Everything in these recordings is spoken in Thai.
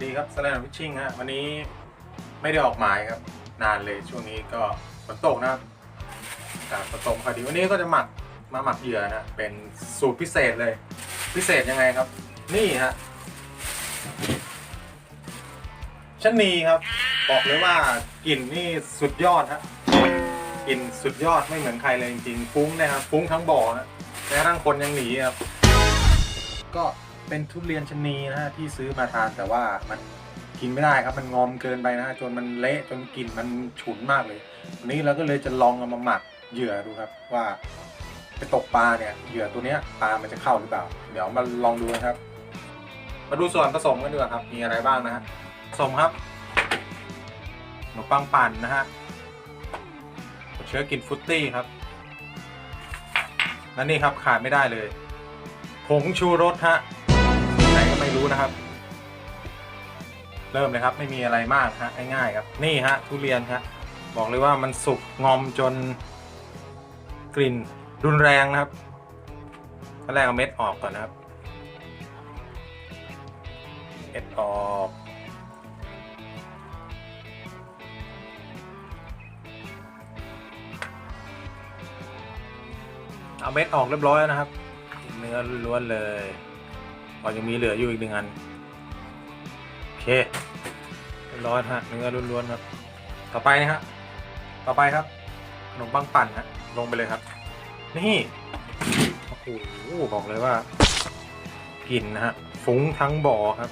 สดีครับสแลนวิชชิ่งฮะวันนี้ไม่ได้ออกหมายครับ นานเลยช่วงนี้ก็ฝนตกนะครับอากฝนตกพอดีวันนี้ก็จะหมักมาหมักเหยื่อนะเป็นสูตรพิเศษเลย พิเศษยังไงครับ นี่ฮะชะนีครับ บอกเลยว่ากลิ่นนี่สุดยอดฮะกลิ่นสุดยอดไม่เหมือนใครเลยจริงๆฟุ้งนะครับฟุ้งทั้งบ่อฮะแม้ระทั่งคนยังหนีครับก็ เป็นทุเรียนชะนีนะฮะที่ซื้อมาทานแต่ว่ามันกินไม่ได้ครับมันงอมเกินไปนะฮะจนมันเละจนกลิ่นมันฉุนมากเลยวันนี้เราก็เลยจะลองเอามาหมักเหยื่อดูครับว่าไปตกปลาเนี่ยเหยื่อตัวเนี้ยปลามันจะเข้าหรือเปล่า เดี๋ยวมาลองดูนะครับ มาดูส่วนผสมกันดีกว่าครับ มีอะไรบ้างนะฮะผสมครับขนมปังปั่นนะฮะเชื้อกลิ่นฟุตตี้ครับและนี่ครับขาดไม่ได้เลย ผงชูรสฮะ ไม่รู้นะครับ เริ่มเลยครับไม่มีอะไรมากฮะง่ายๆครับ นี่ฮะทุเรียนฮะบอกเลยว่ามันสุกงอมจน กลิ่นรุนแรงนะครับขั้นแรกเอาเม็ดออกก่อนนะครับเม็ดออกเอาเม็ดออกเรียบร้อยนะครับ เนื้อล้วนเลย พอยังมีเหลืออยู่อีกหนึ่งอัน โอเคเรียบร้อยฮะเนื้อล้วนๆครับ ต่อไปนะฮะต่อไปครับขนมปังปั่นฮะลงไปเลยครับ นี่โอ้โหบอกเลยว่ากลิ่นนะฮะฟุ้งทั้งบ่อครับ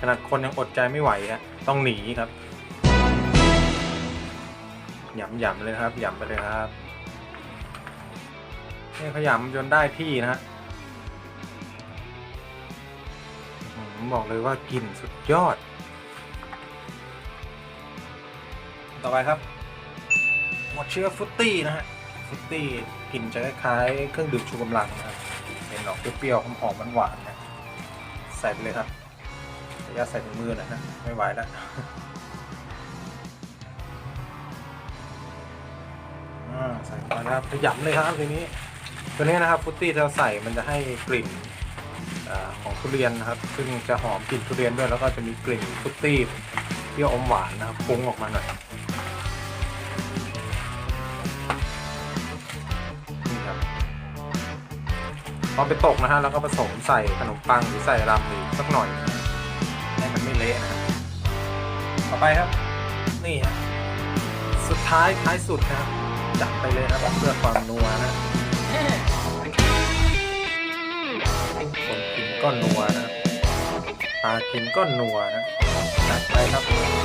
ขนาดคนยังอดใจไม่ไหวฮะต้องหนีครับหยำๆเลยครับหยำไปเลยครับนี่ขยำจนได้ที่นะฮะ ผมบอกเลยว่ากลิ่นสุดยอด ต่อไปครับหมดเชื้อฟุตตี้นะฮะ ฟุตตี้กลิ่นจะคล้ายเครื่องดื่มชูกำลังนะครับเป็นออกเปรี้ยวๆหอมๆหวานๆนะใส่ไปเลยครับระยะใส่ถุงมือหน่อยนะไม่ไหวแล้วอ่าใส่ไปนะครับขยำเลยครับทีนี้ ตัวนี้นะครับฟุตตี้ที่เราใส่มันจะให้กลิ่นอา ทุเรียนนะครับ ซึ่งจะหอมกลิ่นทุเรียนด้วยแล้วก็จะมีกลิ่นฟุตตี้เปรี้ยวอมหวานนะครับฟุ้งออกมาหน่อยนี่ครับพอไปตกนะฮะแล้วก็ผสมใส่ขนมปังหรือใส่รำอีกสักหน่อยให้มันไม่เละนะครับต่อไปครับ นี่ฮะสุดท้ายท้ายสุดนะครับจัดไปเลยนะครับเพื่อความนัวนะ ก็นัวนะปลากินก็นัวนะจัดไปครับ